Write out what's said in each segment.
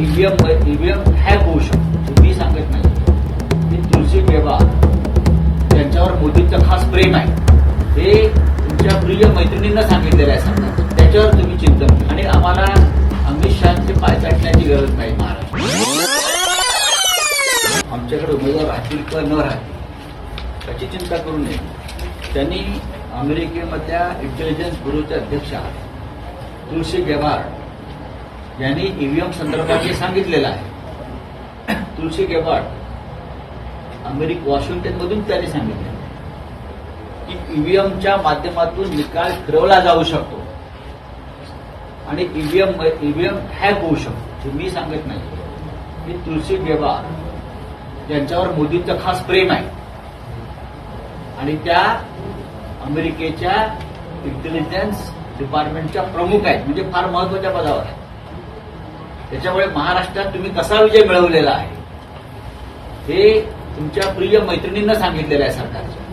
EVM EVM hack होऊ शकतो. मी सांगत नाही. ते तुळशी बेबा त्यांच्यावर मोदींचं खास प्रेम आहे हे तुमच्या प्रिय मैत्रिणींना सांगितलेलं आहे सरकार त्याच्यावर तुम्ही चिंतन आणि आम्हाला अमित शहाचे पाय चाटण्याची गरज नाही महाराष्ट्र आमच्याकडे उमेदवार राहतील किंवा न राहतील त्याची चिंता करू नये. त्यांनी अमेरिकेमधल्या इंटेलिजन्स ब्युरोच्या अध्यक्षा तुळशी व्यवहार. यांनी ईव्हीएम संदर्भात हे सांगितलेलं आहे. तुळशी गेबार्ड अमेरिक वॉशिंग्टनमधून त्यांनी सांगितलं की ईव्हीएमच्या माध्यमातून निकाल फिरवला जाऊ शकतो. आणि ईव्हीएम ईव्हीएम हॅक होऊ शकतो. हे मी सांगत नाही. हे तुळशी गेबार्ड यांच्यावर मोदींचं खास प्रेम आहे. आणि त्या अमेरिकेच्या इंटेलिजन्स डिपार्टमेंटच्या प्रमुख आहेत. म्हणजे फार महत्त्वाच्या पदावर आहेत. त्याच्यामुळे महाराष्ट्रात तुम्ही कसा विजय मिळवलेला आहे हे तुमच्या प्रिय मैत्रिणींना सांगितलेलं आहे सरकारच्या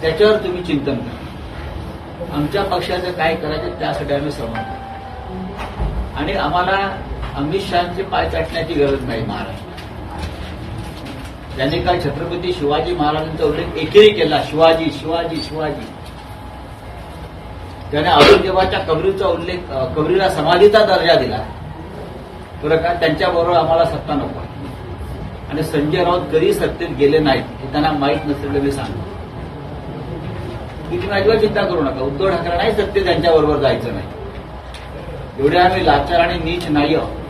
त्याच्यावर तुम्ही चिंतन करा. आमच्या पक्षाचं काय करायचं त्यासाठी आम्ही समर्थ आणि आम्हाला अमित शहाचे पाय चाटण्याची गरज नाही महाराष्ट्रात. त्यांनी काल छत्रपती शिवाजी महाराजांचा उल्लेख एकेरी केला शिवाजी शिवाजी शिवाजी. त्याने औरंगजेबाच्या कबरीचा उल्लेख कबरीला समाधीचा दर्जा दिला. बरं का? त्यांच्याबरोबर आम्हाला सत्ता नको. आणि संजय राऊत कधी सत्तेत गेले नाहीत हे त्यांना माहीत नसलेलं मी सांगतो. तुम्ही अजिबात चिंता करू नका. उद्धव ठाकरे नाही सत्य त्यांच्याबरोबर जायचं नाही. एवढे आम्ही लाचार आणि नीच नाही आहोत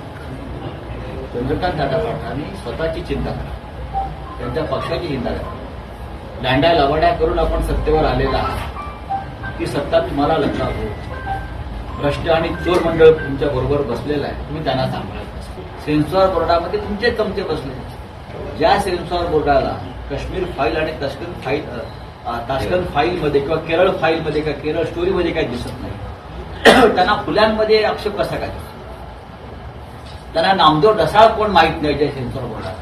चंद्रकांत दादा पाटलांनी स्वतःची चिंता करा. त्यांच्या पक्षाची चिंता करा. दांड्या लवाड्या करून आपण सत्तेवर आलेला आहात. ही सत्ता तुम्हाला लक्षात हो. भ्रष्ट आणि चोर मंडळ तुमच्या बरोबर बसलेलं आहे तुम्ही त्यांना सांभाळत सेन्सॉर बोर्डामध्ये तुमचे चमचे बसले ज्या सेन्सॉर बोर्डाला काश्मीर फाईल आणि तस्कर फाईल अ, फाईलमध्ये किंवा केरळ फाईलमध्ये किंवा केरळ स्टोरीमध्ये काही दिसत नाही. त्यांना फुल्यांमध्ये आक्षेप कसा काय त्यांना नामदेव ढसाळ कोण माहीत नाही ज्या सेन्सॉर बोर्डाला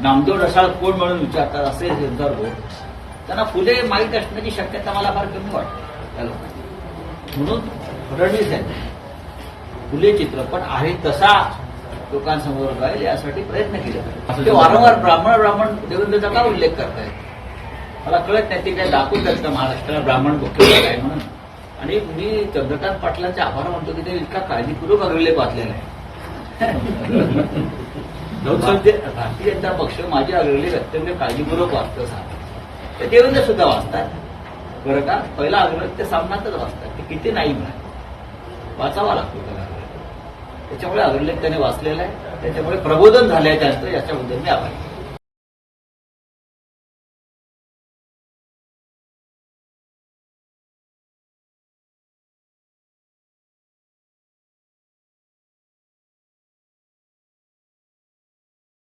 नामदेव ढसाळ कोण म्हणून विचारतात असे सेन्सॉर बोर्ड त्यांना फुले माहीत असण्याची शक्यता मला फार कमी वाटते. म्हणून फडणवीस आहेत फुले चित्रपट आहे तसा लोकांसमोर राहील यासाठी प्रयत्न केले पाहिजे. ते वारंवार ब्राह्मण ब्राह्मण देवेंद्रचा का उल्लेख करतायत मला कळत नाही ते काय दाखवून का महाराष्ट्राला ब्राह्मण काय म्हणून? आणि मी चंद्रकांत पाटलांचे आभार मानतो की ते इतका काळजीपूर्वक अग्रलेख वाचलेला आहे. भारतीय जनता पक्ष माझे अग्रलेख अत्यंत काळजीपूर्वक वाचतं सांग ते देवेंद्र सुद्धा वाचतात. बरं का? पहिला अग्रह ते सामनातच वाचतात. ते किती नाही म्हणा वाचावा लागतो त्याला. त्याच्यामुळे अग्रलेख त्याने वाचलेला आहे. त्याच्यामुळे प्रबोधन झालंय त्यांचं याच्याबद्दल मी आभारी